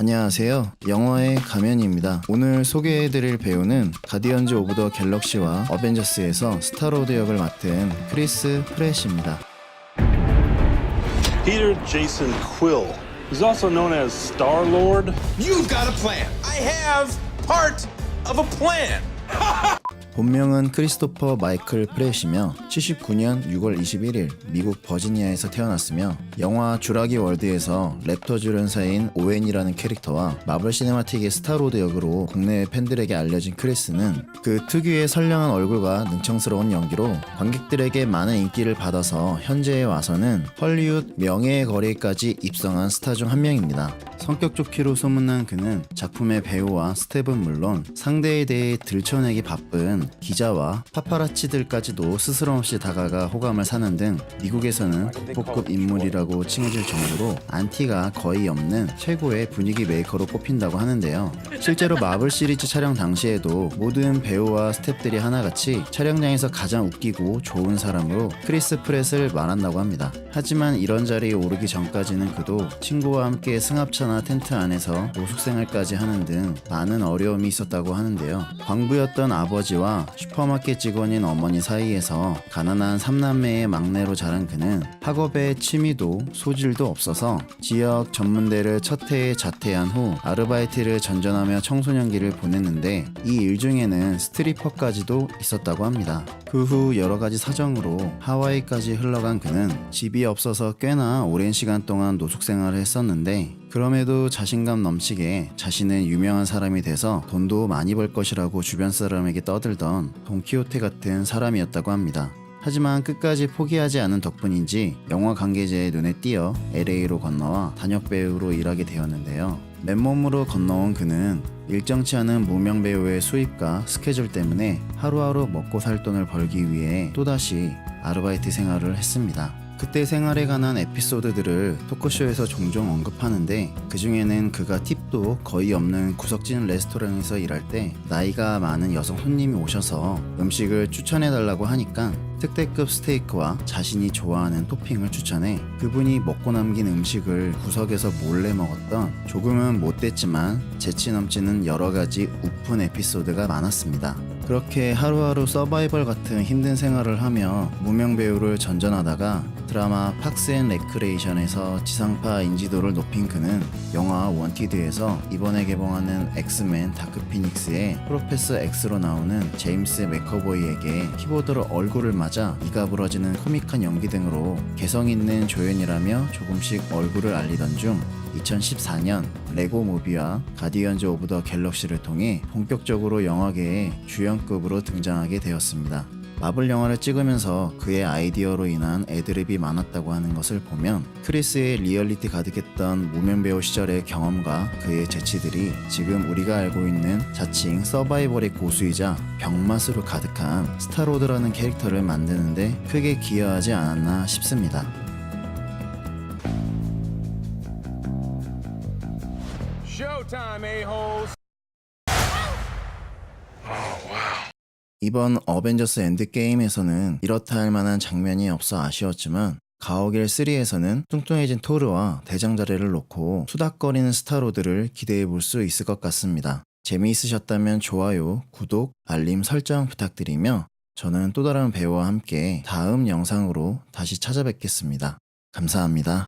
안녕하세요. 영어의 가면입니다. 오늘 소개해드릴 배우는 가디언즈 오브 더 갤럭시와 어벤져스에서 스타로드 역을 맡은 크리스 프렛입니다. Peter Jason Quill. He's also known as Star Lord. You've got a plan. I have part of a plan. 본명은 크리스토퍼 마이클 프렛이며 79년 6월 21일 미국 버지니아에서 태어났으며 영화 주라기 월드에서 랩터 주련사인 오웬이라는 캐릭터와 마블 시네마틱의 스타로드 역으로 국내 팬들에게 알려진 크리스는 그 특유의 선량한 얼굴과 능청스러운 연기로 관객들에게 많은 인기를 받아서 현재에 와서는 헐리우드 명예의 거리까지 입성한 스타 중 한 명입니다. 성격 좋기로 소문난 그는 작품의 배우와 스텝은 물론 상대에 대해 들춰내기 바쁜 기자와 파파라치들까지도 스스럼 없이 다가가 호감을 사는 등 미국에서는 국보급 인물이라고 칭해질 정도로 안티가 거의 없는 최고의 분위기 메이커로 꼽힌다고 하는데요. 실제로 마블 시리즈 촬영 당시에도 모든 배우와 스텝들이 하나같이 촬영장에서 가장 웃기고 좋은 사람으로 크리스 프렛을 말한다고 합니다. 하지만 이런 자리에 오르기 전까지는 그도 친구와 함께 승합차나 텐트 안에서 노숙생활까지 하는 등 많은 어려움이 있었다고 하는데요. 광부였던 아버지와 슈퍼마켓 직원인 어머니 사이에서 가난한 삼남매의 막내로 자란 그는 학업에 취미도 소질도 없어서 지역 전문대를 첫 해에 자퇴한 후 아르바이트를 전전하며 청소년기를 보냈는데 이 일 중에는 스트리퍼까지도 있었다고 합니다. 그 후 여러 가지 사정으로 하와이까지 흘러간 그는 집이 없어서 꽤나 오랜 시간 동안 노숙 생활을 했었는데 그럼에도 자신감 넘치게 자신은 유명한 사람이 돼서 돈도 많이 벌 것이라고 주변 사람에게 떠들던 돈키호테 같은 사람이었다고 합니다. 하지만 끝까지 포기하지 않은 덕분인지 영화 관계자의 눈에 띄어 LA로 건너와 단역 배우로 일하게 되었는데요. 맨몸으로 건너온 그는 일정치 않은 무명 배우의 수입과 스케줄 때문에 하루하루 먹고 살 돈을 벌기 위해 또다시 아르바이트 생활을 했습니다. 그때 생활에 관한 에피소드들을 토크쇼에서 종종 언급하는데 그 중에는 그가 팁도 거의 없는 구석진 레스토랑에서 일할 때 나이가 많은 여성 손님이 오셔서 음식을 추천해달라고 하니까 특대급 스테이크와 자신이 좋아하는 토핑을 추천해 그분이 먹고 남긴 음식을 구석에서 몰래 먹었던 조금은 못됐지만 재치 넘치는 여러 가지 우픈 에피소드가 많았습니다. 그렇게 하루하루 서바이벌 같은 힘든 생활을 하며 무명 배우를 전전하다가 드라마 팍스 앤 레크레이션에서 지상파 인지도를 높인 그는 영화 원티드에서 이번에 개봉하는 엑스맨 다크 피닉스의 프로페서 X로 나오는 제임스 맥커보이에게 키보드로 얼굴을 맞아 이가 부러지는 코믹한 연기 등으로 개성 있는 조연이라며 조금씩 얼굴을 알리던 중 2014년 레고 무비와 가디언즈 오브 더 갤럭시를 통해 본격적으로 영화계에 주연급으로 등장하게 되었습니다. 마블 영화를 찍으면서 그의 아이디어로 인한 애드립이 많았다고 하는 것을 보면 크리스의 리얼리티 가득했던 무명 배우 시절의 경험과 그의 재치들이 지금 우리가 알고 있는 자칭 서바이벌의 고수이자 병맛으로 가득한 스타로드라는 캐릭터를 만드는데 크게 기여하지 않았나 싶습니다. Showtime, a-holes. 이번 어벤져스 엔드게임에서는 이렇다 할 만한 장면이 없어 아쉬웠지만 가오갤 3에서는 뚱뚱해진 토르와 대장자리를 놓고 수닥거리는 스타로드를 기대해 볼 수 있을 것 같습니다. 재미있으셨다면 좋아요, 구독, 알림 설정 부탁드리며 저는 또 다른 배우와 함께 다음 영상으로 다시 찾아뵙겠습니다. 감사합니다.